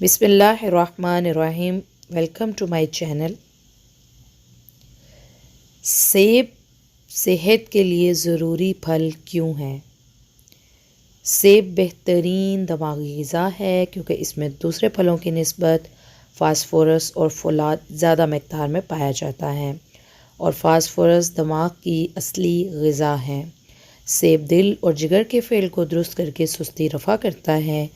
बिसमीम welcome to my channel. सेब सेहत के लिए ज़रूरी फल क्यों है? सेब बेहतरीन दमागी गज़ा है क्योंकि इसमें दूसरे फलों की नस्बत, फास्फोरस और फौलाद ज़्यादा मकदार में पाया जाता है और फास्फोरस दिमाग की असली गज़ा है। सेब दिल और जिगर के फेल को दुरुस्त करके सुस्ती रफ़ा करता है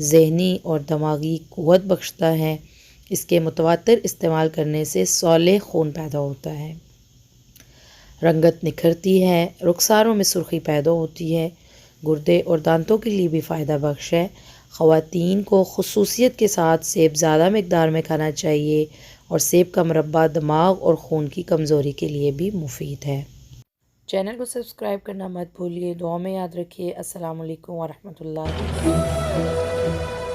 जहनी और दिमागी क़वत बख्शता है। इसके मुतवातर इस्तेमाल करने से सौले खून पैदा होता है। रंगत निखरती है, रुखसारों में सुर्खी पैदा होती है। गुर्दे और दांतों के लिए भी फ़ायदा बख्श है। ख़वातीन को खसूसियत के साथ सेब ज़्यादा मकदार में खाना चाहिए और सेब का मरबा दिमाग और खून की कमज़ोरी के लिए भी मुफीद है। चैनल को सब्सक्राइब करना मत भूलिए दुआ में याद रखिए। वालेकुम वरहमतुल्लाहि।